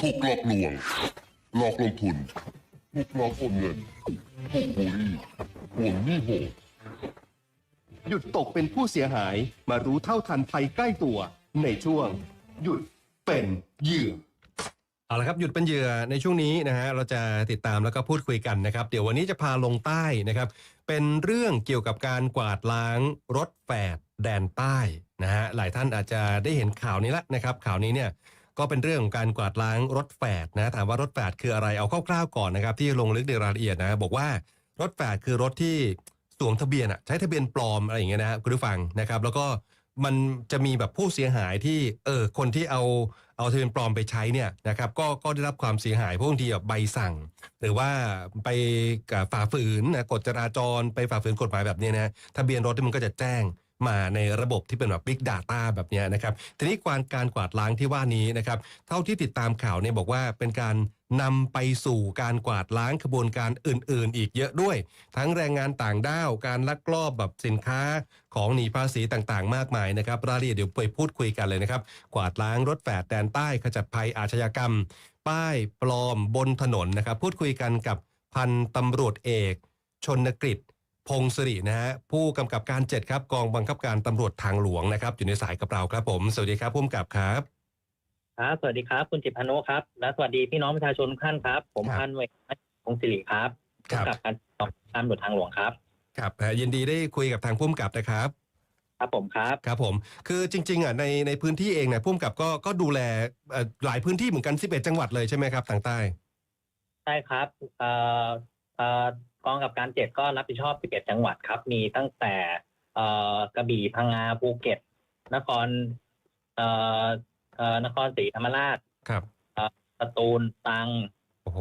ถูกหลอกลวง หลอกลงทุน ถูกหลอกโอนเงิน ถูกบูลลี่ทวงหนี้โหดหยุดตกเป็นผู้เสียหายมารู้เท่าทันภัยใกล้ตัว ในช่วง หยุดเป็นเหยื่อเอาละครับหยุดเป็นเหยื่อในช่วงนี้นะฮะเราจะติดตามแล้วก็พูดคุยกันนะครับ เดี๋ยววันนี้จะพาลงใต้นะครับ เป็นเรื่องเกี่ยวกับการกวาดล้างรถแฝดแดนใต้นะฮะหลายท่านอาจจะได้เห็นข่าวนี้ละนะครับ ข่าวนี้เนี่ย ก็เป็นเรื่องของการกวาดล้างรถแฝดนะถามว่ารถแฝดคืออะไรเอาคร่าวๆก่อนนะครับ ที่ลงลึกในรายละเอียดนะ บอกว่ารถแฝดคือรถที่สวมทะเบียนอะใช้ทะเบียนปลอมอะไรอย่างเงี้ยนะคุณผู้ฟังนะครับ แล้วก็มันจะมีแบบผู้เสียหายที่เออคนที่เอาเอาทะเบียนปลอมไปใช้เนี่ยนะครับก็ก็ได้รับความเสียหายพราะบางทีแบบใบสั่ง หรือว่าไปฝ่าฝืนนะกฎจราจรไปฝ่าฝืนกฎหมายแบบนี้นะทะเบียนรถมันก็จะแจ้ง มาในระบบที่เป็นแบบ Big Data แบบนี้นะครับ ทีนี้การการกวาดล้างที่ว่านี้นะครับ เท่าที่ติดตามข่าวเนี่ยบอกว่าเป็นการนำไปสู่การกวาดล้างขบวนการอื่น ๆ อีกเยอะด้วย ทั้งแรงงานต่างด้าว การลักลอบแบบสินค้าของหนีภาษีต่าง ๆ มากมายนะครับรายละเอียดเดี๋ยวไปพูดคุยกันเลยนะครับ กวาดล้างรถแฝดแดนใต้ขจัดภัยอาชญากรรม ป้ายปลอมบนถนนนะครับ พูดคุยกันกับพันตำรวจเอก ชนกฤษ พงศรินะฮะผู้กำกับการเจ็ดครับกองบังคับการตำรวจทางหลวงนะครับ อยู่ในสายกับเราครับผม สวัสดีครับผู้กำกับครับครับสวัสดีครับ คุณจิตพานุครับ และสวัสดีพี่น้องประชาชนทุกท่านครับ ผมครับพันเวกพงศิริครับครับกับการตองตามหลวดทางหลวงครับครับอ่ายินดีได้คุยกับทางผู้กำกับนะครับครับผมครับครับผมคือจริงๆอะในในพื้นที่เองเนี่ยผู้กำกับก็ก็ดูแลเอ่อหลายพื้นที่เหมือนกัน 11 จังหวัดเลยใช่ไหมครับทางใต้ใช่ครับเอ่อเอ่อกองกับการเจ็ดก็รับผิดชอบ 11 จังหวัดครับ มีตั้งแต่เอ่อกระบี่พังงาภูเก็ต นครเอ่อเอ่อนครศรีธรรมราชครับสตูลตรังโอ้โห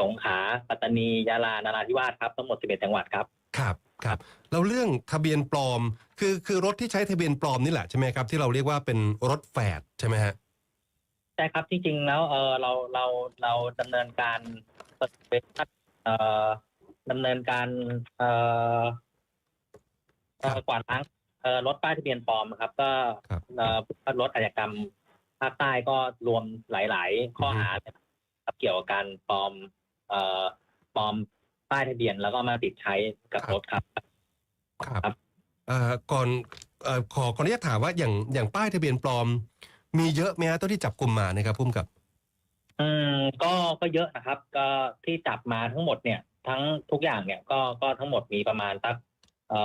สงขลาปัตตานียาลานราธิวาสครับทั้งหมด 11 จังหวัดครับครับครับแล้วเรื่องทะเบียนปลอม คือคือรถที่ใช้ทะเบียนปลอมนี่แหละใช่ไหมครับ ที่เราเรียกว่าเป็นรถแฝดใช่ไหมฮะใช่ครับที่จริงแล้วเออเราเราเราดำเนินการเอ่อ ดำเนินการเอ่อเอ่อกวาดล้างเอ่อรถป้ายทะเบียนปลอมครับ ก็เอ่อรถอาชญากรรมภาคใต้ก็รวมหลาย ๆ ข้อหาครับเกี่ยวกับการปลอมเอ่อปลอมป้ายทะเบียนแล้วก็มาติดใช้กับรถครับ ครับเอ่อก่อนเอ่อขอขออนุญาตถามว่าอย่างอย่างป้ายทะเบียนปลอม มีเยอะไหมฮะเท่าที่จับกลุ่มมานะครับพุ่มกับ อืมก็ก็เยอะนะครับ ก็ที่จับมาทั้งหมดเนี่ย ทั้งทุกอย่างเนี่ยก็ก็ทั้งหมดมีประมาณสักเอ่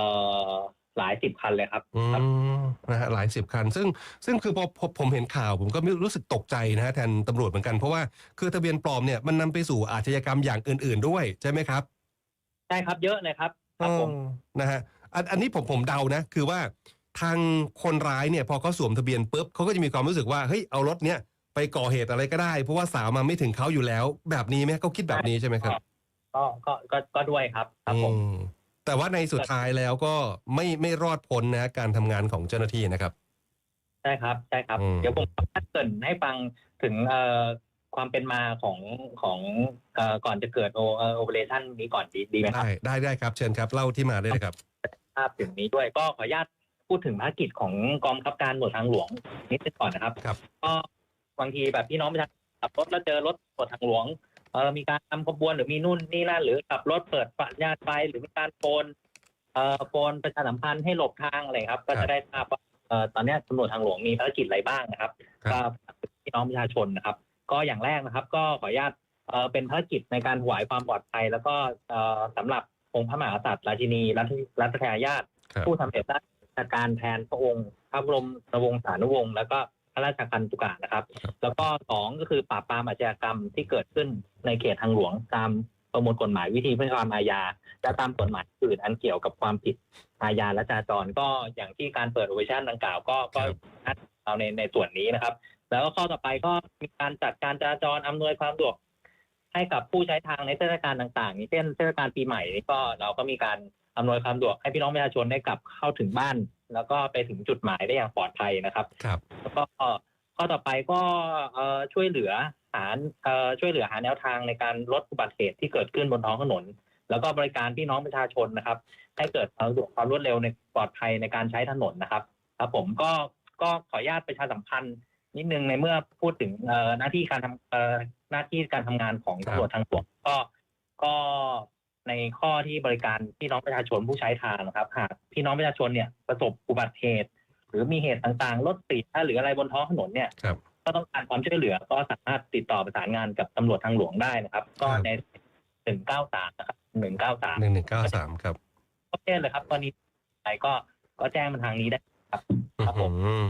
อหลายสิบคันเลยครับอืครับ มนะฮะหลายสิบคัน ซึ่งซึ่งคือพอพอผมเห็นข่าว ผมก็รู้สึกตกใจนะฮะแทนตำรวจเหมือนกันเพราะว่าคือทะเบียนปลอมเนี่ยมันนำไปสู่อาชญากรรมอย่างอื่น ๆ ด้วยใช่ไหมครับ ใช่ครับเยอะเลยครับ ครับผมอ๋อนะฮะอันอันนี้ผมผมเดานะ คือว่าทางคนร้ายเนี่ยพอเขาสวมทะเบียนปุ๊บเขาก็จะมีความรู้สึกว่าเฮ้ยเอารถเนี้ย ไปก่อเหตุอะไรก็ได้ เพราะว่าสาวมาไม่ถึงเขาอยู่แล้ว แบบนี้ไหมเขาคิดแบบนี้ใช่ไหมครับ ก็ก็ก็ก็ด้วยครับครับผมอืมแต่ว่าในสุดท้ายแล้วก็ไม่ไม่รอดพ้นนะการทำงานของเจ้าหน้าที่นะครับ ใช่ครับใช่ครับ อืม เดี๋ยวผมจะเกรินให้ฟังถึงเอ่อความเป็นมาของของเอ่อก่อนจะเกิดโอเอ่อโอเปอเรชั่นนี้ก่อนดีดีไหมครับ ได้ได้ได้ครับ เชิญครับเล่าที่มาได้เลยครับ ภาพถึงนี้ด้วยก็ขออนุญาตพูดถึงภารกิจของกองบังคับการตำรวจทางหลวงนิดนึงก่อนนะครับ ครับ ก็ บางทีแบบพี่น้องประชาชนขับรถแล้วเจอรถตำรวจทางหลวงเออมีการทำขบวนหรือมีนู่นนี่นั่นหรือขับรถเปิดสัญญาณไฟหรือมีการโฟนเอ่อโฟนประชาสัมพันธ์ให้หลบทางอะไรครับ ก็ครัจะบได้ทราบว่าเอ่อตอนเนี้ยตำรวจทางหลวงมีภารกิจอะไรบ้างนะครับครับก็พี่น้องประชาชนนะครับ ก็อย่างแรกนะครับ ก็ขออนุญาตเอ่อเป็นภารกิจในการถวายความปลอดภัย แล้วก็เอ่อสำหรับองค์พระมหากษัตริย์ราชินีรัชรัชทายาท ครับ ผู้ทำเหตุราชการแทนพระองค์พระบรมวงศานุวงศ์แล้วก็ พระราชคันตุกะนะครับ แล้วก็สองก็คือปราบปรามอาชญากรรมที่เกิดขึ้นในเขตทางหลวงตามประมวลกฎหมายวิธีพิจารณาอาญาและตามกฎหมายอื่นอันเกี่ยวกับความผิดอาญาและจราจรก็อย่างที่การเปิดโอเวชั่นดังกล่าวก็ก็เอาในในส่วนนี้นะครับ แล้วก็ข้อต่อไปก็มีการจัดการจราจรอำนวยความสะดวกให้กับผู้ใช้ทางในเทศกาลต่างๆอย่างเช่นเทศกาลปีใหม่นี่ก็เราก็มีการอำนวยความสะดวกให้พี่น้องประชาชนได้กลับเข้าถึงบ้าน แล้วก็ไปถึงจุดหมายได้อย่างปลอดภัยนะครับครับแล้วก็ข้อต่อไปก็เอ่อช่วยเหลือหาเอ่อช่วยเหลือหาแนวทางในการลดอุบัติเหตุที่เกิดขึ้นบนท้องถนน แล้วก็บริการพี่น้องประชาชนนะครับ ให้เกิดความสะดวกความรวดเร็วในปลอดภัยในการใช้ถนนนะครับ ครับผมก็ก็ขออนุญาตประชาสัมพันธ์นิดนึงในเมื่อพูดถึงเอ่อหน้าที่การทำเอ่อหน้าที่การทำงานของตำรวจทางหลวงก็ก็ ในข้อที่บริการพี่น้องประชาชนผู้ใช้ทางนะครับหากพี่น้องประชาชนเนี่ยประสบอุบัติเหตุ หรือมีเหตุต่างๆรถติดหรืออะไรบนท้องถนนเนี่ยครับก็ต้องการความช่วยเหลือก็สามารถติดต่อประสานงานกับตำรวจทางหลวงได้นะครับ ก็ในหนึ่งเก้าสามนะครับหนึ่งเก้าสามหนึ่งหนึ่งเก้าสามครับก็เช่นเลยครับตอนนี้ใครก็ก็แจ้งมาทางนี้ได้ครับครับผมอืม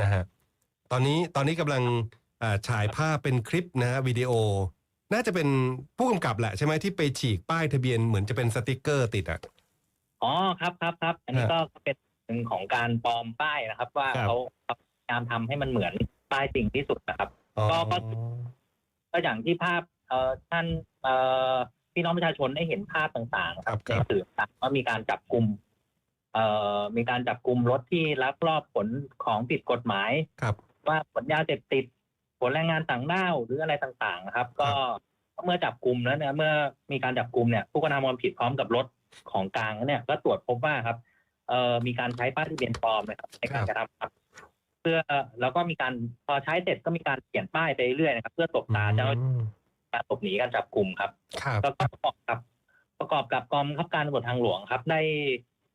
นะฮะตอนนี้ตอนนี้กำลังอ่าฉายภาพเป็นคลิปนะฮะวิดีโอ น่าจะเป็นผู้กำกับแหละใช่ไหมที่ไปฉีกป้ายทะเบียนเหมือนจะเป็นสติกเกอร์ติดอะ อ๋อครับครับครับ อันนี้ฮะก็เป็นหนึ่งของการปลอมป้ายนะครับ ว่าครับ เขาพยายามทำให้มันเหมือนป้ายจริงที่สุดนะครับ อ๋อก็ก็ ก็อย่างที่ภาพเอ่อท่านเอ่อพี่น้องประชาชนได้เห็นภาพต่างๆนะครับในสื่อต่างๆว่ามีการจับกลุ่มเอ่อมีการจับกลุ่มรถที่ลักลอบขนของผิดกฎหมาย ครับว่าขนยาเสพติด ขนแรงงานต่างด้าวหรืออะไรต่างๆนะครับ ก็เมื่อจับกลุ่มแล้วเนี่ยเมื่อมีการจับกลุ่มเนี่ยผู้กระทำความผิดพร้อมกับรถของกลางเนี่ยก็ตรวจพบว่าครับเอ่อมีการใช้ป้ายทะเบียนปลอมนะครับในการกระทำความผิดเพื่อแล้วก็มีการพอใช้เสร็จก็มีการเปลี่ยนป้ายไปเรื่อยๆนะครับ เพื่อตบตาเจ้าหน้าที่อืมการหลบหนีการจับกลุ่มครับ ครับแล้วก็ประกอบกับประกอบกับกองบังคับการตำรวจทางหลวงครับ ได้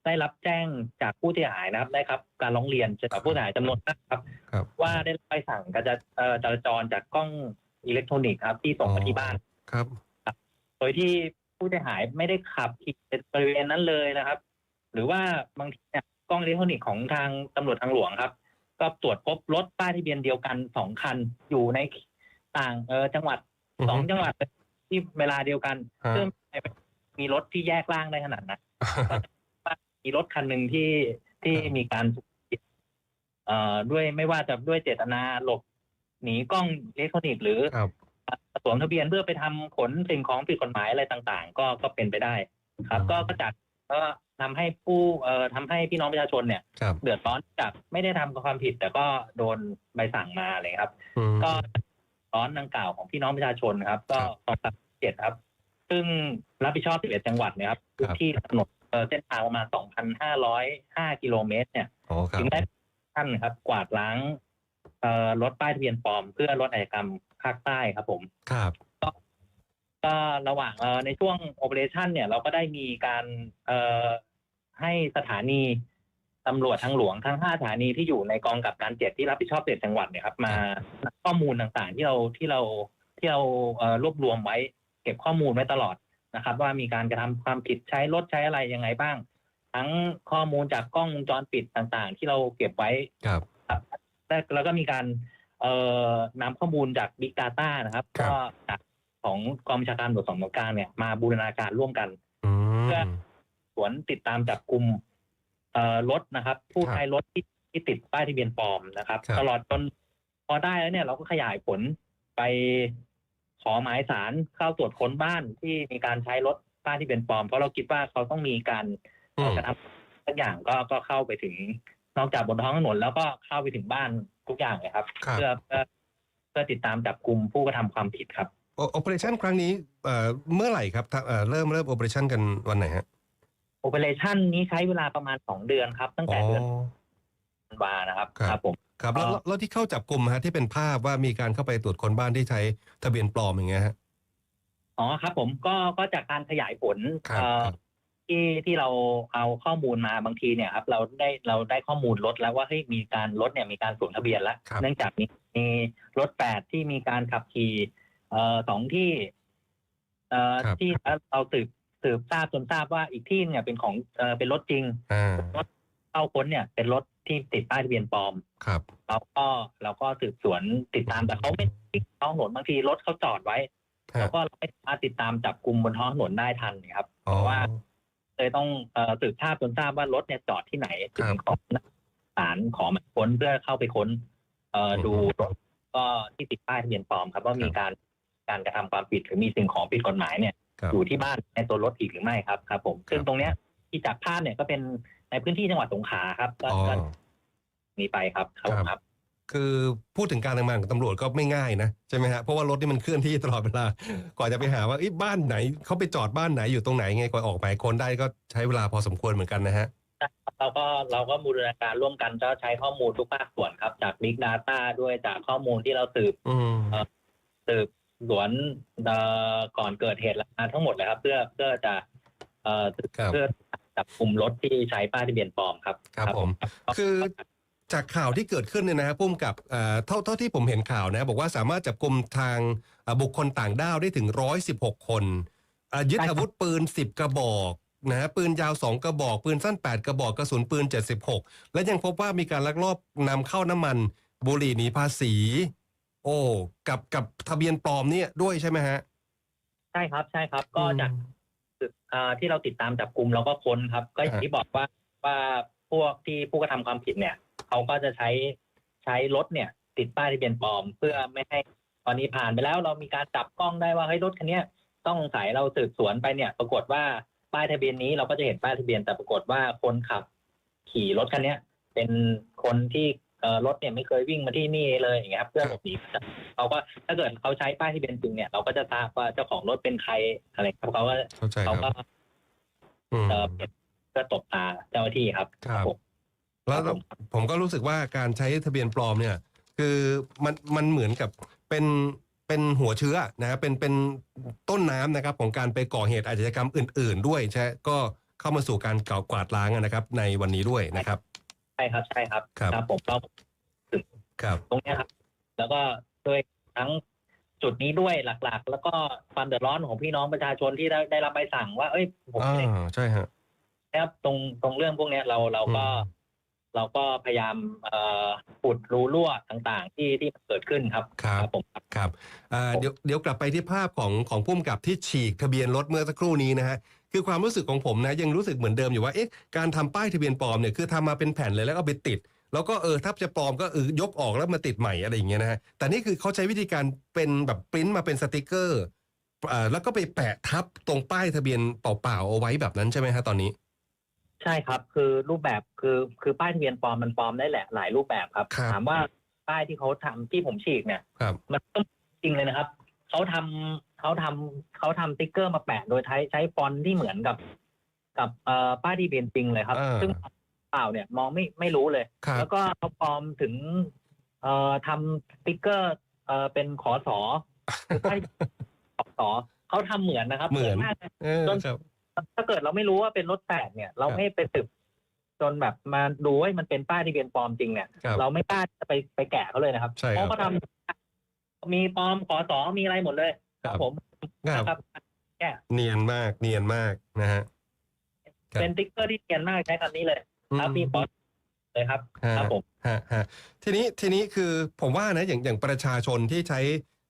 ได้รับแจ้งจากผู้เสียหายนะครับได้ครับ การร้องเรียนจากผู้เสียหายจำนวนมากครับ ครับ ว่าได้รับใบสั่งการจะเอ่อจราจรจากกล้องอิเล็กทรอนิกส์ครับที่ส่งมาที่บ้าน ครับ โดยที่ผู้เสียหายไม่ได้ขับขี่บริเวณนั้นเลยนะครับ หรือว่าบางทีเนี่ยกล้องอิเล็กทรอนิกส์ของทางตำรวจทางหลวงครับ ก็ตรวจพบรถป้ายทะเบียนเดียวกันสองคันอยู่ในต่างเออจังหวัดสองจังหวัดที่เวลาเดียวกัน ฮะซึ่งมีรถที่แยกร่างได้ขนาดนั้น มีรถคันหนึ่งที่ที่มีการเอ่อด้วยไม่ว่าจะด้วยเจตนาหลบหนีกล้องอิเล็กทรอนิกส์หรือครับสวมทะเบียนเพื่อไปทำขนสิ่งของผิดกฎหมายอะไรต่างๆ ก็ก็เป็นไปได้ ครับ ก็ก็จากก็ทำให้ผู้เอ่อทำให้พี่น้องประชาชนเนี่ยครับเดือดร้อนจากไม่ได้ทำความผิด แต่ก็โดนใบสั่งมาเลยครับอืมก็ร้อนดังกล่าวของพี่น้องประชาชนครับ ก็ครับสองสามเจ็ดครับ ซึ่งรับผิดชอบ11จังหวัดเนะครับครับที่กำหนด เอ่อเส้นทางประมาณ 2,505 กิโลเมตร เนี่ยอ๋อครับจึงได้ท่านครับ กวาดล้างเอ่อรถป้ายทะเบียนปลอม เพื่อลดอาชญากรรมภาคใต้ครับ ผมครับก็ระหว่างเอ่อในช่วงโอเปอเรชันเนี่ยเราก็ได้มีการเอ่อให้สถานีตำรวจทางหลวงทั้งห้าสถานีที่อยู่ในกองกับการเจ็ดที่รับผิดชอบเจ็ดจังหวัดเนี่ยครับมาข้อมูลต่างๆที่เราที่เราที่เราเอ่อรวบรวมไว้ เก็บข้อมูลไว้ตลอด นะครับ ว่ามีการกระทำความผิดใช้รถใช้อะไรยังไงบ้าง ทั้งข้อมูลจากกล้องวงจรปิดต่างๆ ที่เราเก็บไว้ครับแล้วแล้วก็มีการเอ่อนำข้อมูลจากบิ๊ก a าตานะครับครับ ก็จากของกองบัญชาการตำรวจสอบสวนกลางเนี่ยมาบูรณาการร่วมกันอืมเพื่อสวนติดตามจับกลุ่มเอ่อรถนะครับ ผู้ครับใช้รถที่ที่ติดป้ายทะเบียนปลอมนะครับครับ ตลอดจนพอได้แล้วเนี่ยเราก็ขยายผลไป ขอหมายสารเข้าตรวจค้นบ้านที่มีการใช้รถป้ายที่เป็นปลอม เพราะเราคิดว่าเขาต้องมีการอืมกระทำทุกอย่างก็ก็เข้าไปถึง นอกจากบนท้องถนนแล้วก็เข้าไปถึงบ้านทุกอย่างเลยครับครับเพื่อเพื่อเพื่อติดตามจับกลุ่มผู้กระทำความผิดครับโอเปอเรชันครั้งนี้เอ่อเมื่อไหร่ครับถ้าเอ่อเริ่มเริ่มโอเปอเรชันกันวันไหนฮะโอเปอเรชั่นนี้ใช้เวลาประมาณสองเดือนครับ ตั้งอ๋แต่อเดือนธันวานะครับครับครับผม ครับแล้วเอ่อแล้วแล้วที่เข้าจับกลุ่มฮะที่เป็นภาพว่ามีการเข้าไปตรวจค้นบ้านที่ใช้ทะเบียนปลอมอย่างเงี้ยฮะ อ๋อครับ ผมก็ก็จากการขยายผลครับเอ่อครับ ที่ที่เราเอาข้อมูลมาบางทีเนี่ยครับเราได้เราได้ข้อมูลรถแล้วว่าเฮ้ยมีการรถเนี่ยมีการสวมทะเบียนแล้วครับเนื่องจากมีมีรถแปดที่มีการขับขี่เอ่อสองที่เอ่อครับ ที่เราสืบสืบทราบจนทราบว่าอีกที่เนี่ยเป็นของเอ่อเป็นรถจริง อ่าเข้าค้นเนี่ยเป็นรถ ที่ติดป้ายทะเบียนปลอม ครับ เราก็เราก็สืบสวนติดตามแต่เขาไม่ติดท้องถนนบางทีรถเขาจอดไว้ฮะเราก็ไม่สามารถติดตามจับกลุ่มบนท้องถนนได้ทันครับอ๋อเพราะว่า เลยต้องเอ่อสืบทราบจนทราบว่ารถเนี่ยจอดที่ไหนถึครังบขอสารขอหมายค้นเพื่อเข้าไปค้น เอ่ออืมดูรถก็ที่ติดป้ายทะเบียนปลอมครับว่ามีการการกระทำความผิดหรือมีสิ่งของผิดกฎหมายเนี่ย ครับ อยู่ที่บ้านในตัวรถอีกหรือไม่ครับครับ ผมซึ่งครับตรงเนี้ยที่จากภาพเนี่ยก็เป็น ในพื้นที่จังหวัดสงขลาครับก็อ๋อ ก็มีไปครับครับผมครับ คือพูดถึงการทำงานของตำรวจก็ไม่ง่ายนะใช่ไหมฮะเพราะว่ารถนี่มันเคลื่อนที่ตลอดเวลากว่าจะไปหาว่าเอ้ยบ้านไหนเขาไปจอดบ้านไหนอยู่ตรงไหนไงกว่าออกหมายค้นได้ก็ใช้เวลาพอสมควรเหมือนกันนะฮะ เราก็เราก็บูรณาการร่วมกันก็ใช้ข้อมูลทุกภาคส่วนครับ จาก Big Data ด้วยจากข้อมูลที่เราสืบอืม สืบสวนเอ่อก่อนเกิดเหตุมาทั้งหมดเลยครับ เพื่อเพื่อจะเอ่อครับ เพื่อ จับกลุ่มรถที่ใช้ป้ายทะเบียนปลอมครับครับผม คือจากข่าวที่เกิดขึ้นเนี่ยนะฮะพุ่มกับเอ่อเท่าเท่าที่ผมเห็นข่าวนะบอกว่าสามารถจับกลุ่มทางเอ่อบุคคลต่างด้าวได้ถึง 116 คนอะยึดอาวุธปืน 10 กระบอกนะฮะปืนยาว 2 กระบอก ปืนสั้น 8 กระบอกกระสุนปืน 76 และยังพบว่ามีการลักลอบนำเข้าน้ำมันบุหรี่หนีภาษี โอ้กับกับทะเบียนปลอมเนี่ยด้วยใช่ไหมฮะ ใช่ครับใช่ครับ ก็จากอ่า ที่เราติดตามจับกลุ่มเราก็ค้นครับ ก็อย่างที่บอกว่าว่าพวกที่ผู้กระทำความผิดเนี่ยเขาก็จะใช้ใช้รถเนี่ย ติดป้ายทะเบียนปลอม เพื่อไม่ให้ตอนนี้ผ่านไปแล้ว เรามีการจับกล้องได้ว่าเฮ้ยรถคันเนี้ยต้องสงสัยเราสืบสวนไปเนี่ย ปรากฏว่าป้ายทะเบียนนี้เราก็จะเห็นป้ายทะเบียนแต่ปรากฏว่าคนขับ ขี่รถคันเนี้ยเป็นคนที่เอ่อ รถเนี่ยไม่เคยวิ่งมาที่นี่เลยอย่างเงี้ยครับเพื่อหลบหนีเขาก็ถ้าเกิดเขาใช้ป้ายทะเบียนจริงเนี่ยเราก็จะทราบว่าเจ้าของรถเป็นใครอะไรครับเขาก็เข้าใจคเขารับก็อืมเอ่อเก็บเพื่อตบตาเจ้าหน้าที่ครับครับ ผม แล้วครับผม ผมก็รู้สึกว่าการใช้ทะเบียนปลอมเนี่ย คือมันมันเหมือนกับเป็นเป็นหัวเชื้อนะครับเป็นเป็นต้นน้ำนะครับ ของการไปก่อเหตุอาชญากรรมอื่น ๆ ด้วยใช่ก็เข้ามาสู่การเก่ากวาดล้างนะครับ ในวันนี้ด้วยนะครับ ใช่ครับใช่ครับครับผมก็ครับตรงเนี้ยครับ แล้วก็ด้วยทั้งจุดนี้ด้วยหลักๆ แล้วก็ความเดือดร้อนของพี่น้องประชาชนที่ได้ได้รับใบสั่งว่า เอ้ยผมอ่าไม่ได้ใช่ฮะครับตรงตรงเรื่องพวกเนี้ยเราเราก็ อืม เราก็พยายามเอ่อปุดรูรั่วต่างๆ ที่ที่เกิดขึ้นครับครับ ผมครับ ครับอ่าเดี๋ยวเดี๋ยวกลับไปที่ภาพของของพุ่มกับที่ฉีกทะเบียนรถเมื่อสักครู่นี้นะฮะ คือความรู้สึกของผมนะยังรู้สึกเหมือนเดิมอยู่ว่าเอ๊ะการทำป้ายทะเบียนปลอมเนี่ยคือทำมาเป็นแผ่นเลยแล้วก็เอาไปติด แล้วก็เออถ้าจะปลอมก็เออยกออกแล้วมาติดใหม่อะไรอย่างเงี้ยนะฮะแต่นี่คือเขาใช้วิธีการเป็นแบบปริ้นมาเป็นสติกเกอร์อ่าแล้วก็ไปแปะทับตรงป้ายทะเบียนเปล่าๆเอาไว้แบบนั้นใช่ไหมฮะตอนนี้ ใช่ครับ คือรูปแบบคือคือป้ายทะเบียนปลอมมันปลอมได้แหละหลายรูปแบบครับครับถามว่าป้ายที่เขาทำที่ผมฉีกเนี่ยครับมันก็จริงเลยนะครับเขาทำเขาทำเขาทำสติ๊กเกอร์มาแปะโดยใช้ใช้ฟอนต์ที่เหมือนกับ กับเอ่อป้ายทะเบียนจริงเลยครับอ่าซึ่งเปล่าเนี่ยมองไม่ไม่รู้เลย ครับ แล้วก็เขาปลอมถึงเอ่อทำสติ๊กเกอร์เอ่อเป็นขอสอคือป้ายขอสอเขาทำเหมือนนะครับเหมือนมากเลยเออครับ ถ้าเกิดเราไม่รู้ว่าเป็นรถแปดเนี่ย เราครับไม่ไปสืบจนแบบมาดูว่ามันเป็นป้ายทะเบียนปลอมจริงเนี่ย ครับเราไม่กล้าจะไปไปแกะเขาเลยนะครับใช่ครับ เพราะเขาทำมีปลอมขอสอมีอะไรหมดเลย ครับผมครับนะครับแกะเนียนมากเนียนมากนะฮะครับเป็นสติ๊กเกอร์ที่เนียนมากใช้คำนี้เลยครับมีขอเลยครับฮะครับผมฮะฮะทีนี้ทีนี้คือผมว่านะอย่างอย่างประชาชนที่ใช้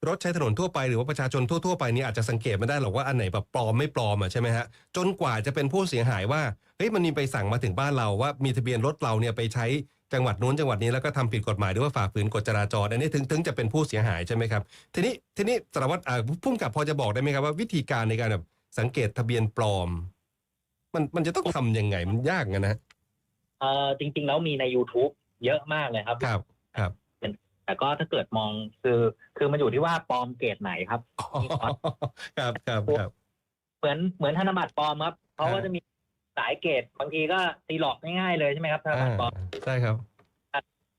รถใช้ถนนทั่วไปหรือว่าประชาชนทั่วๆไปนี่อาจจะสังเกตไม่ได้หรอกว่าอันไหนแบบปลอมไม่ปลอมอะใช่ไหมฮะจนกว่าจะเป็นผู้เสียหายว่าเฮ้ยมันมีไปสั่งมาถึงบ้านเราว่ามีทะเบียนรถเราเนี่ยไปใช้ จังหวัดนู้นจังหวัดนี้แล้วก็ทำผิดกฎหมายหรือว่าฝ่าฝืนกฎจราจรอันนี้ถึงถึงจะเป็นผู้เสียหายใช่ไหมครับทีนี้ทีนี้สารวัตรอ่าพุ่มกับพอจะบอกได้ไหมครับว่าวิธีการในการแบบสังเกตทะเบียนปลอม มันมันจะต้องทำยังไงมันยากไงนะเอ่อจริง ๆ แล้วมีใน YouTube เยอะมากเลยครับครับครับแต่ก็ถ้าเกิดมองคือคือมันอยู่ที่ว่าปลอมเกรดไหนครับอ๋อครับครับครับเหมือนเหมือนธนบัตรปลอมครับเขาอ่าก็จะมี สายเกรดบางทีก็ตีหลอกง่ายๆเลยใช่ไหมครับธนบัตรปลอมใช่ครับ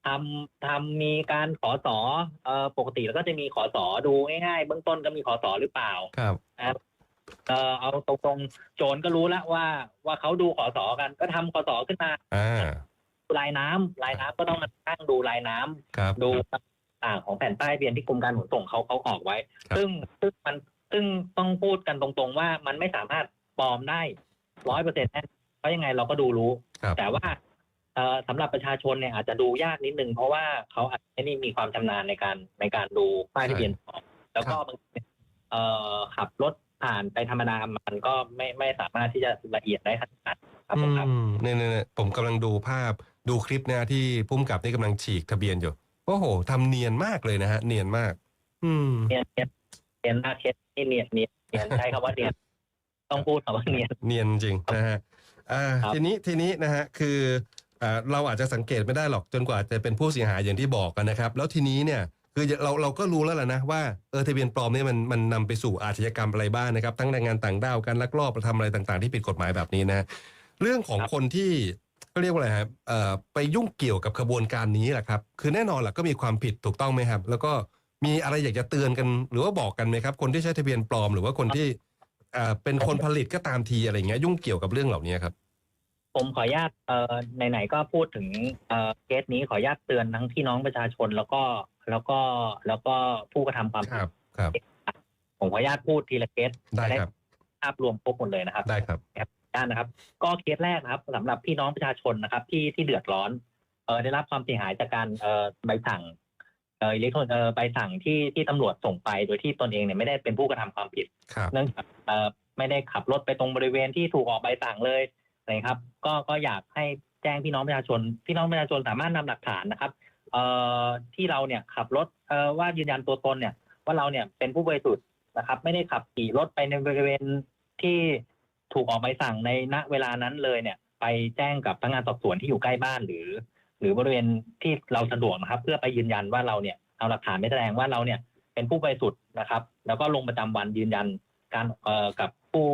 ทำทำมีการขอสอเอ่อปกติแล้วก็จะมีขอสอดูง่ายๆเบื้องต้นก็มีขอสอหรือเปล่าครับนะครับเอ่อเอาตรงๆโจรก็รู้แล้วว่า ว่าเขาดูขอสอกัน ก็ทำขอสอขึ้นมาอ่าลายน้ำลายน้ำก็ต้องมาตั้งดูลายน้ำครับดูต่างของแผ่นป้ายทะเบียนที่กรมการขนส่งเขาเขาออกไว้ครับซึ่งซึ่งมันซึ่งต้องพูดกันตรงๆว่ามันไม่สามารถปลอมได้ ร้อยเปอร์เซ็นต์เพราะยังไงเราก็ดูรู้ ครับ แต่ว่าเอ่อสำหรับประชาชนเนี่ยอาจจะดูยากนิดนึง เพราะว่าเขาอาจจะไม่ได้มีความชำนาญในการในการดูป้ายทะเบียนปลอมแล้วก็บางทีเอ่อขับรถผ่านไปธรรมดามันก็ไม่ไม่สามารถที่จะละเอียดได้ขนาดนั้นครับผมครับ อืมเนี่ยเนี่ยเนี่ยผมกำลังดูภาพดูคลิปนะที่พุ่มกับนี่กำลังฉีกทะเบียนอยู่โอ้โหทำเนียนมากเลยนะฮะ เนียนมาก อืม เนียนเนียนเนียนมากเช็ดนี่เนียนเนียนเนียนใช้คำว่าเนียน ต้องพูดคำว่าเนียน เนียนจริงนะฮะอ่าครับ ทีนี้ทีนี้นะฮะคืออ่าเราอาจจะสังเกตไม่ได้หรอกจนกว่าจะเป็นผู้เสียหายอย่างที่บอกกันนะครับ แล้วทีนี้เนี่ยคือเราเราก็รู้แล้วแหละนะว่าเออทะเบียนปลอมเนี่ยมันมันนำไปสู่อาชญากรรมอะไรบ้างนะครับ ทั้งแรงงานต่างด้าวการลักลอบทำอะไรต่างๆ ที่ผิดกฎหมายแบบนี้นะเรื่องของครับคนที่ก็เรียกว่าอะไรครับเอ่อไปยุ่งเกี่ยวกับขบวนการนี้แหละครับ คือแน่นอนแหละก็มีความผิดถูกต้องไหมครับ แล้วก็มีอะไรอยากจะเตือนกัน หรือว่าบอกกันไหมครับ คนที่ใช้ทะเบียนปลอมหรือว่าคนที่ เอ่อเป็นคนผลิตก็ตามทีอะไรอย่างเงี้ยยุ่งเกี่ยวกับเรื่องเหล่านี้ครับ ผมขออนุญาตเอ่อไหนๆก็พูดถึงเอ่อเคสนี้ขออนุญาตเตือนทั้งพี่น้องประชาชนแล้วก็แล้วก็แล้วก็ผู้กระทำความคผิรัดบครับ ผมขออนุญาตพูดทีละเคสได้จะครับ ภาพรวมครบหมดเลยนะครับได้ครับ ด้านนะครับ ก็เคสแรกนะครับสำหรับพี่น้องประชาชนนะครับ ที่ที่เดือดร้อนเออได้รับความเสียหายจากการเออใบสั่งเอออิเล็กทรอนิกส์เออใบสั่งที่ที่ตำรวจส่งไปโดยที่ตนเองเนี่ยไม่ได้เป็นผู้กระทำความผิดครับเนื่องจากเอ่อไม่ได้ขับรถไปตรงบริเวณที่ถูกออกใบสั่งเลยนะครับ ก็ก็อยากให้แจ้งพี่น้องประชาชน พี่น้องประชาชนสามารถนำหลักฐานนะครับเอ่อที่เราเนี่ยขับรถเอ่อว่ายืนยันตัวตนเนี่ย ว่าเราเนี่ยเป็นผู้บริสุทธิ์นะครับ ไม่ได้ขับขี่รถไปในบริเวณที่ถูกออกใบสั่งในณเวลานั้นเลยเนี่ย ไปแจ้งกับพนักงานสอบสวนที่อยู่ใกล้บ้านหรือ หรือบริเวณที่เราสะดวกนะครับ เพื่อไปยืนยันว่าเราเนี่ยเอาหลักฐานไปแสดงว่าเราเนี่ยเป็นผู้บริสุทธิ์นะครับ แล้วก็ลงประจำวันยืนยันการเอ่อกับผู้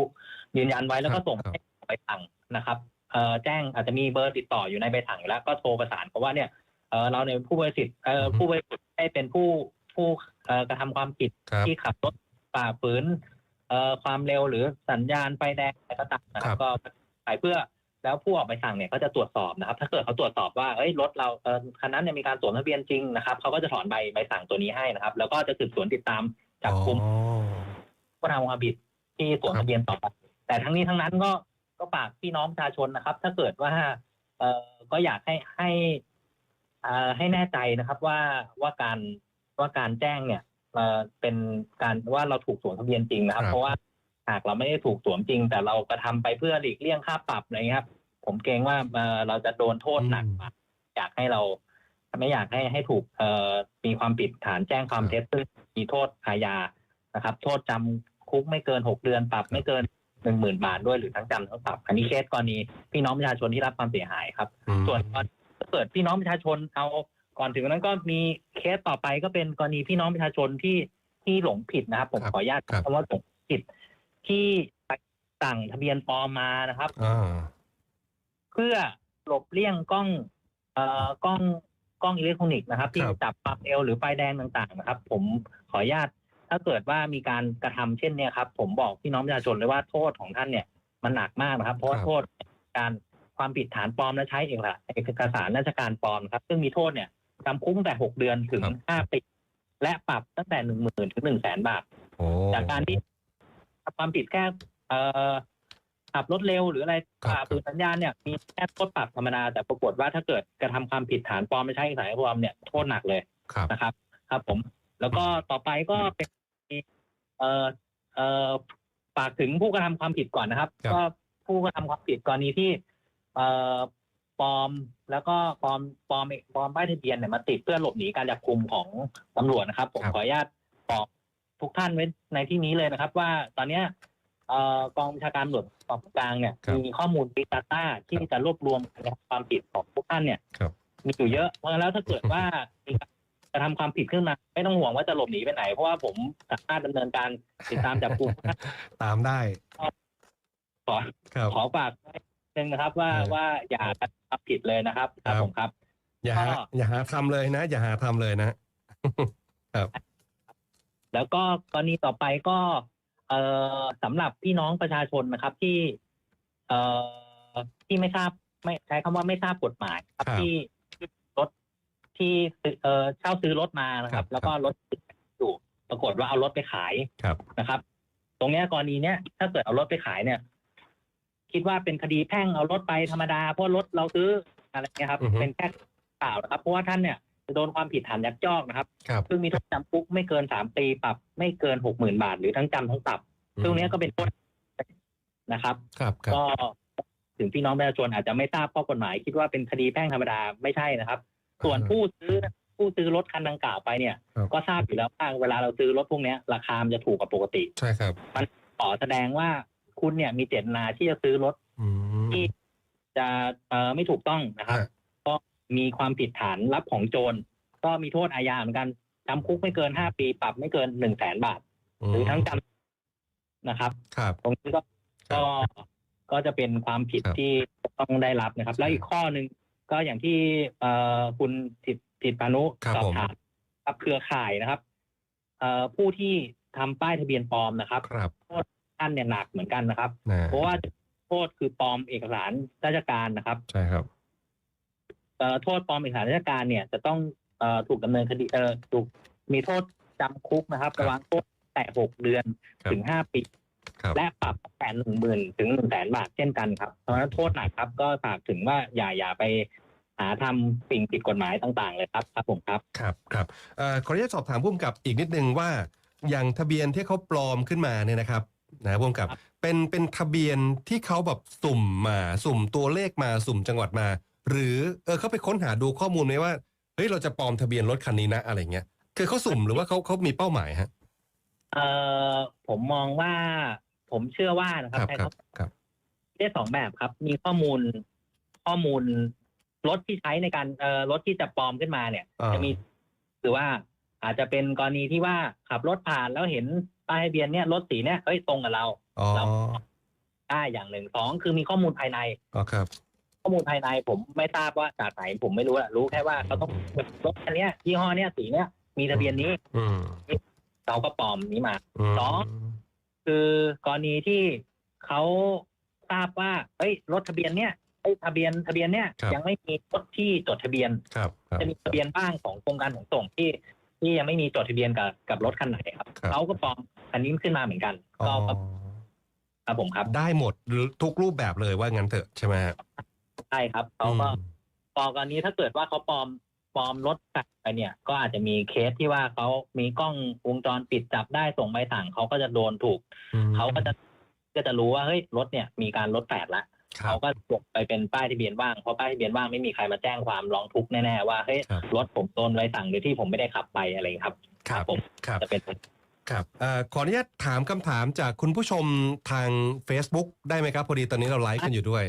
ยืนยันไว้แล้วก็ส่งครับให้ใบสั่งนะครับเอ่อแจ้งอาจจะมีเบอร์ติดต่ออยู่ในใบสั่งอยู่แล้วก็โทรประสานเพราะว่าเนี่ยเอ่อเราเนี่ยเป็นผู้บริสุทธิ์เอ่ออือฮึผู้บริสุทธิ์ได้เป็นผู้ผู้เอ่อกระทำความผิดครับที่ขับรถฝ่าฝืนเอ่อความเร็วหรือสัญญาณไฟแดงอะไรก็ตามนะคครัรับบก็ไปเพื่อ แล้วผู้ออกใบสั่งเนี่ยก็จะตรวจสอบนะครับ ถ้าเกิดเขาตรวจสอบว่าเอ้ยรถเราเอ่อคันนั้นเนี่ยมีการสวมทะเบียนจริงนะครับเขาก็จะถอนใบใบสั่งตัวนี้ให้นะครับ แล้วก็จะสืบสวนติดตามจับกุมอ๋อผู้ทำความผิดที่สวมครับทะเบียนต่อไปแต่ทั้งนี้ทั้งนั้นก็ก็ฝากพี่น้องประชาชนนะครับ ถ้าเกิดว่าเอ่อก็อยากให้ให้เอ่อให้แน่ใจนะครับว่าว่าการว่าการแจ้งเนี่ยเอ่อเป็นการว่าเราถูกสวมทะเบียนจริงนะครับครับเพราะว่าหากเราไม่ได้ถูกสวมจริง แต่เรากระทำไปเพื่อหลีกเลี่ยงค่าปรับอะไรเงี้ยครับ ผมเกรงว่าเอ่อเราจะโดนโทษหนักกว่าอยากให้เราไม่อยากให้ให้ถูกเอ่อมีความผิดฐานแจ้งความเท็จซึ่งมีโทษอาญานะครับ โทษจำคุกไม่เกินหกเดือนปรับไม่เกินหนึ่งหมื่นบาทด้วยหรือทั้งจำทั้งปรับ อันนี้เคสกรณีพี่น้องประชาชนที่รับความเสียหายครับอืมส่วนกรณีถ้าเกิดพี่น้องประชาชนเอาก่อนถึงนั้นก็มีเคสต่อไปก็เป็นกรณีพี่น้องประชาชนที่ที่หลงผิดนะครับ ผมครับขออนุญาตครับคำว่าหลงผิด ที่ไปสั่งทะเบียนปลอมมานะครับ อ่า เพื่อหลบเลี่ยงกล้อง เอ่อกล้องกล้องอิเล็กทรอนิกส์นะครับ ที่ครับ จับความเร็วหรือไฟแดงต่างๆ นะครับ ผมขออนุญาตถ้าเกิดว่ามีการกระทำเช่นเนี้ยครับ ผมบอกพี่น้องประชาชนเลยว่าโทษของท่านเนี่ย มันหนักมากนะครับ เพราะว่าโทษการความผิดฐานปลอมและใช้เอกสารเอกสารราชการปลอมครับ ซึ่งมีโทษเนี่ยจำคุกตั้งแต่หกเดือนถึงครับห้าปีและปรับตั้งแต่หนึ่งหมื่นถึงหนึ่งแสนบาท โอ้จากการที่ทำ ความผิดแค่เอ่อขับรถเร็วหรืออะไรครับฝ่าฝืนสัญญาณเนี่ยมีแค่โทษปรับธรรมดาแต่ปรากฏว่าถ้าเกิดกระทำความผิดฐานปลอมไม่ใช่เอกสารปลอมเนี่ยโทษหนักเลยครับนะครับ ครับผม แล้วก็ต่อไปก็เป็นเอ่อเอ่อฝากถึงผู้กระทำความผิดก่อนนะครับครับก็ผู้กระทำความผิดกรณีที่ เอ่อปลอมแล้วก็ปลอมปลอมปลอมป้ายทะเบียนเนี่ยมาติดเพื่อหลบหนีการจับกุมของตำรวจนะครับ ผมครับขออนุญาตบอก ทุกท่านไว้ในที่นี้เลยนะครับ ว่าตอนเนี้ยเอ่อกองบัญชาการตำรวจสอบสวนกลางเนี่ยครับมีข้อมูล Big Data ที่จะรวบรวมความผิดของทุกท่านเนี่ยครับ มีอยู่เยอะเพราะฉะนั้นแล้วถ้าเกิดว่ามีการกระทำความผิดขึ้นมา ไม่ต้องห่วงว่าจะหลบหนีไปไหน เพราะว่าผมสามารถดำเนินการติดตามจับกุมตามได้ขอครับ ขอฝากไว้นิดนึงนะครับว่าเออว่าอย่ากระทำผิดเลยนะครับคครัรับ บผมครับ อย่าหาก็ อย่าหาทำเลยนะ อย่าหาทำเลยนะ แล้วก็กรณีต่อไปก็เอ่อสำหรับพี่น้องประชาชนนะครับที่ เอ่อที่ไม่ทราบไม่ใช้คำว่าไม่ทราบกฎหมายครับครับ ที่ที่รถที่ซื้อเอ่อเช่าซื้อรถมานะคครัรับ บ แล้วก็รถอยู่ปรากฏว่าเอารถไปขายครับ นะครับ ตรงเนี้ยกรณีเนี้ยถ้าเกิดเอารถไปขายเนี่ย คิดว่าเป็นคดีแพ่งเอารถไปธรรมดาเพราะรถเราซื้ออะไรเงี้ยครับ อือฮึ เป็นแค่เปล่านะครับ เพราะว่าท่านเนี่ยจะ โดนความผิดฐานยักยอกนะครับ ครับซึ่งมีโทษจำคุกไม่เกินสามปีปรับไม่เกินหกหมื่นบาท หรือทั้งจำทั้งปรับซึ่งเนี้ยก็เป็นโทษนะครับ ครับครับก็ถึงพี่น้องประชาชนอาจจะไม่ทราบข้อกฎหมาย คิดว่าเป็นคดีแพ่งธรรมดาไม่ใช่นะครับ ส่วนผู้ซื้อผู้ซื้อรถคันดังกล่าวไปเนี่ยครับก็ทราบอยู่แล้วว่าเวลาเราซื้อรถพวกเนี้ยราคามันจะถูกกว่าปกติ ใช่ครับขอแสดงว่าคุณเนี่ยมีเจตนาที่จะซื้อรถอืมที่จะเอ่อไม่ถูกต้องนะครับฮะก็ มีความผิดฐานรับของโจรก็มีโทษอาญาเหมือนกันจำคุกไม่เกินห้าปีปรับไม่เกินหนึ่งแสนบาท หรือทั้งจำนะครับครับตรงนี้ก็ครัก็บก็จะเป็นความผิดครับที่ต้องได้รับนะครับ แล้วอีกข้อหนึ่งก็อย่างที่เอ่อคุณติดติดพานุครับสอบผมถามครับเครือข่ายนะครับเอ่อผู้ที่ทำป้ายทะเบียนปลอมนะครับครับท่านเนี่ยหนักเหมือนกันนะครับนะเพราะว่าโทษคือปลอมเอกสารราชการนะครับใช่ครับเอ่อ โทษปลอมเอกสารราชการเนี่ยจะต้องเอ่อถูกดำเนินคดีเอ่อถูกมีโทษจำคุกนะครับครับระหว่างโทษแต่หกเดือนครับถึงห้าปีครับและปรับแต่หนึ่งหมื่นถึงหนึ่งแสนบาทเช่นกันครับเพราะฉะนั้นโทษหนักครับ ก็ฝากถึงว่าอย่าอย่าไปหาทำสิ่งผิดกฎหมายต่างๆ เลยครับครับผมครับครับครับเอ่อขออนุญาตสอบถามพุ่มกับอีกนิดนึงว่า อย่างทะเบียนที่เขาปลอมขึ้นมาเนี่ยนะครับนะพุ่มกับครับเป็นเป็นทะเบียนที่เขาแบบสุ่มมาสุ่มตัวเลขมาสุ่มจังหวัดมา หรือเออเขาไปค้นหาดูข้อมูลไหมว่าเฮ้ยเราจะปลอมทะเบียนรถคันนี้นะอะไรเงี้ยคือเขาสุ่มหรือว่าเขาเขามีเป้าหมายฮะเอ่อผมมองว่าผมเชื่อว่านะคครับรับให้ครัเขาบครับได้สองแบบครับ มีข้อมูลข้อมูลรถที่ใช้ในการเอ่อรถที่จะปลอมขึ้นมาเนี่ยอ่าจะมีคือว่าอาจจะเป็นกรณีที่ว่าขับรถผ่านแล้วเห็นป้ายทะเบียนเนี่ยรถสีเนี่ยเอ้ยตรงกับเราอ๋อเราได้อย่างหนึ่งสองคือมีข้อมูลภายในอ๋อครับ ข้อมูลภายในผมไม่ทราบว่าจากไหนผมไม่รู้อะรู้แค่ว่าเขาต้องรถคันเนี้ยยี่ห้อเนี้ยสีเนี้ยมีทะเบียนนี้อืมเราก็ปลอมนี้มามสองคือกรณีที่เขาทราบว่าเอ้ยรถทะเบียนเนี้ยเอ้ยทะเบียนทะเบียนเนี้ยยังไม่มีรถที่จดทะเบียนครับครับจะมีทะเบียนบ้างของกรมการขนส่งที่ที่ยังไม่มีจดทะเบียนกับกับรถคันไหนครับครับเขาก็ปลอมอันนี้ขึ้นมาเหมือนกันอ๋ก็อก็ครับผมครับ ได้หมดหรือทุกรูปแบบเลยว่างั้นเถอะใช่ไหมฮะ ใช่ครับเขาก็อืมปลอมกรณีถ้าเกิดว่าเขาปลอมปลอมรถตัดไปเนี่ย ก็อาจจะมีเคสที่ว่าเขามีกล้องวงจรปิดจับได้ส่งใบสั่งเขาก็จะโดนถูกอืมเขาก็จะก็จะรู้ว่าเฮ้ยรถเนี่ยมีการลดแปดละครับเขาก็จบไปเป็นป้ายทะเบียนว่างเพราะป้ายทะเบียนว่างไม่มีใครมาแจ้งความร้องทุกข์แน่ๆว่าเฮ้ยครับรถผมโดนใบสั่งโดยที่ผมไม่ได้ขับไปอะไรอย่างเงี้ยครับครับผมครับจะเป็นครับเอ่อขออนุญาตถามคำถามจากคุณผู้ชมทาง Facebook ได้ไหมครับ พอดีตอนนี้เราไลฟ์กันอยู่ด้วย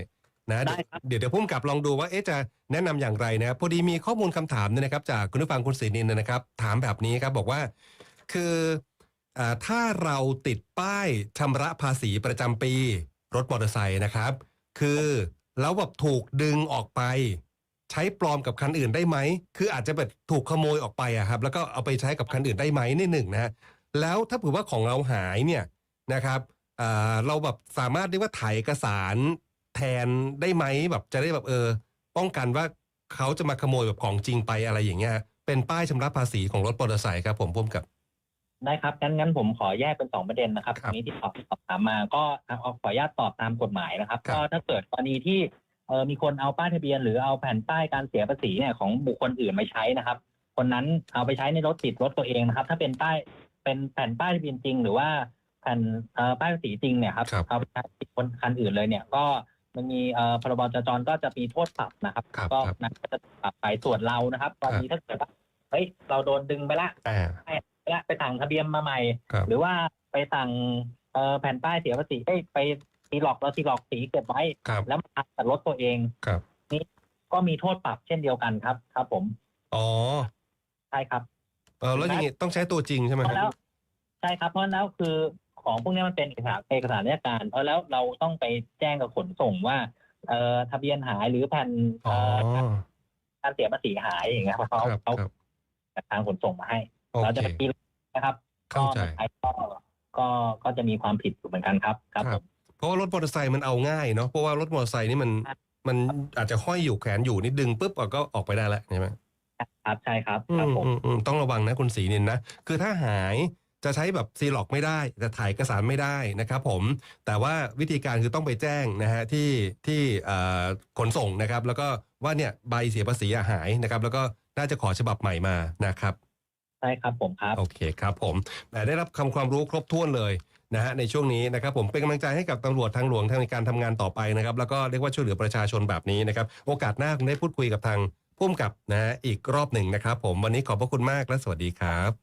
นะได้ครับเดี๋ยวเดี๋ยวพุ่มกับลองดูว่าเอ๊ะจะแนะนำอย่างไรนะครับพอดีมีข้อมูลคำถามเนี่ยนะครับ จากคุณผู้ฟังคุณศรีนินนะครับ ถามแบบนี้ครับบอกว่า คืออ่าถ้าเราติดป้ายชำระภาษีประจำปี รถมอเตอร์ไซค์นะครับ คือแล้วแบบถูกดึงออกไป ใช้ปลอมกับคันอื่นได้ไหมคืออาจจะแบบถูกขโมยออกไปอะครับ แล้วก็เอาไปใช้กับคันอื่นได้ไหมนี่หนึ่งนะฮะแล้วถ้าเผื่อว่าของเราหายเนี่ยนะครับอ่าเราแบบสามารถเรียกว่าถ่ายเอกสาร แทนได้ไหมแบบจะได้แบบเออ ป้องกันว่าเขาจะมาขโมยแบบของจริงไปอะไรอย่างเงี้ยเป็นป้ายชำระภาษีของรถมอเตอร์ไซค์ครับผมพ่วมกับได้ครับงั้นงั้นผมขอแยกเป็นสองประเด็นนะครับครับตรงนี้ที่สอบสอบถามมา ก็เอาขออนุญาตตอบตามกฎหมายนะครับครับ ก็ถ้าเกิดกรณีที่เออมีคนเอาป้ายทะเบียน หรือเอาแผ่นป้ายการเสียภาษีเนี่ยของบุคคลอื่นมาใช้นะครับ คนนั้นเอาไปใช้ในรถติดรถตัวเองนะครับ ถ้าเป็นป้ายเป็นแผ่นป้ายทะเบียนจริง หรือว่าแผ่นเอ่อป้ายภาษีจริงเนี่ยครับครับเอาไปใช้ติดคนคันอื่นเลยเนี่ยก็ มันมีเอ่อพรบจราจรก็จะมีโทษปรับนะครับครับก็ครับนะก็จะปรับไปส่วนเรานะครับตอนนี้ถ้าเกิดว่าเฮ้ยเราโดนดึงไปละอ่าไปละไปสั่งทะเบียนมาใหม่ครับหรือว่าไปสั่งเอ่อแผ่นป้ายเสียภาษีเอ้ยไปตีหลอกเราตีหลอกสีเก็บไว้ครับแล้วมาตัดรถตัวเองครับนี่ก็มีโทษปรับเช่นเดียวกันครับ ครับ ผมอ๋อใช่ครับเออแล้วอย่างงี้ต้องใช้ตัวจริงใช่ไหมเพคราะรัแล้วบใช่ครับเพราะแล้วคือ ของพวกนี้มันเป็นเอกสารเอกสารราชการ เพราะแล้วเราต้องไปแจ้งกับขนส่งว่าเอ่อทะเบียนหายหรือแผ่นอ๋อเอ่อการเสียภาษีหายอย่างเงี้ยเพราะเขาครับเขาครับทางขนส่งมาให้โอเราเคจะไปตีนะครับเข้าใจก็ใช้ก็ก็ก็จะมีความผิดอยู่เหมือนกันครับครับผมเพราะว่ารถมอเตอร์ไซค์มันเอาง่ายเนาะเพราะว่ารถมอเตอร์ไซค์นี่มันครับมันอาจจะห้อยอยู่แขวนอยู่นิดดึงปุ๊บก็ออกไปได้แล้วใช่ไหมครับใช่ครับอืครับมผมอืมอืมต้องระวังนะคุณศรีนินนะคือถ้าหาย จะใช้แบบซีล็อกไม่ได้จะถ่ายเอกสารไม่ได้นะครับผมแต่ว่าวิธีการคือต้องไปแจ้งนะฮะที่ที่เอ่อขนส่งนะครับ แล้วก็ว่าเนี่ยใบเสียภาษีอะหายนะครับ แล้วก็น่าจะขอฉบับใหม่มานะครับใช่ครับผมครับโอเคครับผมแต่ได้รับคำความรู้ครบถ้วนเลยนะฮะในช่วงนี้นะครับผมเป็นกำลังใจให้กับตำรวจทางหลวงทางในการทำงานต่อไปนะครับ แล้วก็เรียกว่าช่วยเหลือประชาชนแบบนี้นะครับ โอกาสหน้าคงได้พูดคุยกับทางผู้กำกับนะฮะอีกรอบหนึ่งนะครับ ผมวันนี้ขอบพระคุณมากและสวัสดีครับ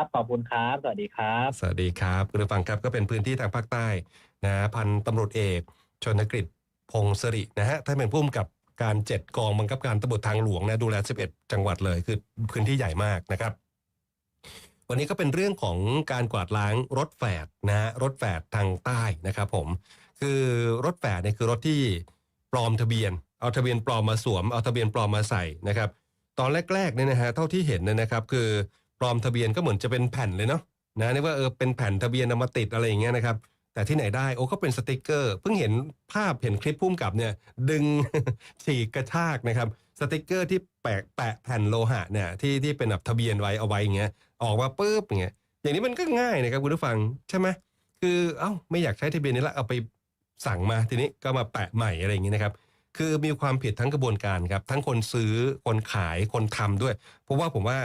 ครับขอบคุณครับ สวัสดีครับ สวัสดีครับคุณผู้ฟังครับก็เป็นพื้นที่ทางภาคใต้นะพันตำรวจเอกชนกฤษพงศรินะฮะท่านเป็นผู้กำกับการเจ็ดกองบังคับการตำรวจทางหลวงนะดูแล 11 จังหวัดเลยคือพื้นที่ใหญ่มากนะครับ วันนี้ก็เป็นเรื่องของการกวาดล้างรถแฝดนะฮะรถแฝดทางใต้นะครับผมคือรถแฝดเนี่ยคือรถที่ปลอมทะเบียน เอาทะเบียนปลอมมาสวมเอาทะเบียนปลอมมาใส่นะครับ ตอนแรกๆเนี่ยนะฮะเท่าที่เห็นเนี่ยนะครับ คือ ปลอมทะเบียนก็เหมือนจะเป็นแผ่นเลยเนาะนะนึกว่าเออเป็นแผ่นทะเบียนเอามาติดอะไรอย่างเงี้ยนะครับ แต่ที่ไหนได้โอ้ก็เป็นสติกเกอร์เพิ่งเห็นภาพเห็นคลิปพุ่มกับเนี่ย ดึงฉีกกระชากนะครับ สติกเกอร์ที่แปะแปะแผ่นโลหะเนี่ยที่ที่เป็นแบบทะเบียนไว้เอาไว้อย่างเงี้ยออกมาปุ๊บอย่างเงี้ยอย่างนี้มันก็ง่ายนะครับคุณผู้ฟังใช่ไหมคือเอ้าไม่อยากใช้ทะเบียนนี้ละเอาไปสั่งมาทีนี้ก็มาแปะใหม่อะไรอย่างเงี้ยนะครับคือมีความผิดทั้งกระบวนการครับ ทั้งคนซื้อคนขายคนทำด้วย เพราะว่าผมว่า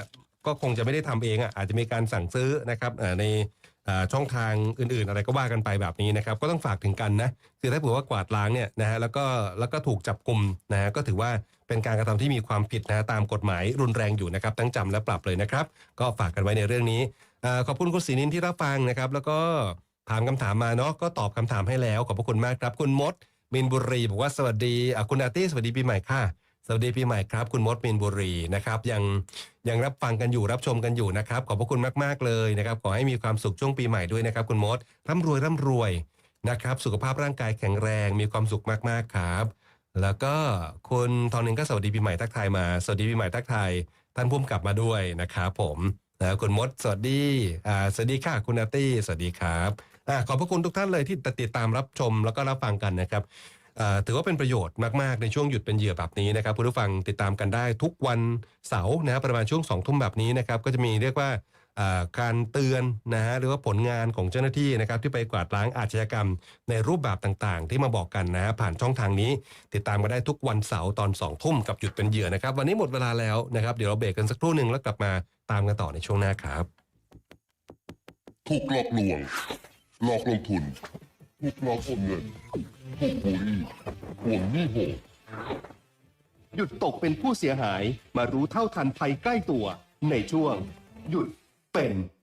ก็คงจะไม่ได้ทำเองอะอาจจะมีการสั่งซื้อนะครับในช่องทางอื่นๆ อะไรก็ว่ากันไปแบบนี้นะครับ ก็ต้องฝากถึงกันนะคือถ้าเผื่อว่ากวาดล้างเนี่ยนะฮะแล้วก็แล้วก็ถูกจับกลุ่มนะฮะก็ถือว่าเป็นการกระทำที่มีความผิดนะตามกฎหมายรุนแรงอยู่นะครับ ทั้งจำและปรับเลยนะครับ ก็ฝากกันไว้ในเรื่องนี้ขอบคุณคุณศรีนินที่รับฟังนะครับ แล้วก็ถามคำถามมาเนาะก็ตอบคำถามให้แล้วขอบพระคุณมากครับ คุณมดมินบุรีบอกว่าสวัสดีคุณอาตี้สวัสดีปีใหม่ค่ะ สวัสดีปีใหม่ครับ คุณมดมินบุรีนะครับยังยังรับฟังกันอยู่รับชมกันอยู่นะครับ ขอบพระคุณมากๆเลยนะครับขอให้มีความสุขช่วงปีใหม่ด้วยนะครับ คุณมดร่ำรวยร่ำรวยนะครับ สุขภาพร่างกายแข็งแรงมีความสุขมากๆครับ แล้วก็คุณทอนหนึ่งก็สวัสดีปีใหม่ทักทายมาสวัสดีปีใหม่ทักทายท่านผู้กำกับมาด้วยนะครับผมนะคุณมดสวัสดีอ่าสวัสดีค่ะคุณอาตี้สวัสดีครับอ่าขอบพระคุณทุกท่านเลยที่ติดตามรับชมแล้วก็รับฟังกันนะครับ ถือว่าเป็นประโยชน์มากๆ ในช่วงหยุดเป็นเหยื่อแบบนี้นะครับคุณผู้ฟังติดตามกันได้ทุกวันเสาร์นะครับประมาณช่วงสองทุ่มแบบนี้นะครับก็จะมีเรียกว่าการเตือนนะฮะหรือว่าผลงานของเจ้าหน้าที่นะครับที่ไปกวาดล้างอาชญากรรม ในรูปแบบต่างๆ ที่มาบอกกันนะฮะผ่านช่องทางนี้ ติดตามกันได้ทุกวันเสาร์ตอน2องทุ่มกับหยุดเป็นเหยื่อนะครับ วันนี้หมดเวลาแล้วนะครับเดี๋ยวเราเบรกกันสักครู่หนึ่งแล้วกลับมาตามกันต่อในช่วงหน้าครับ ถูกหลอกลวงหลอกลงทุน ถูกหลอกอนเงินพวกบูลลี่ทวงหนี้โหดหยุดตกเป็นผู้เสียหายมารู้เท่าทันภัยใกล้ตัวในช่วง หยุดเป็น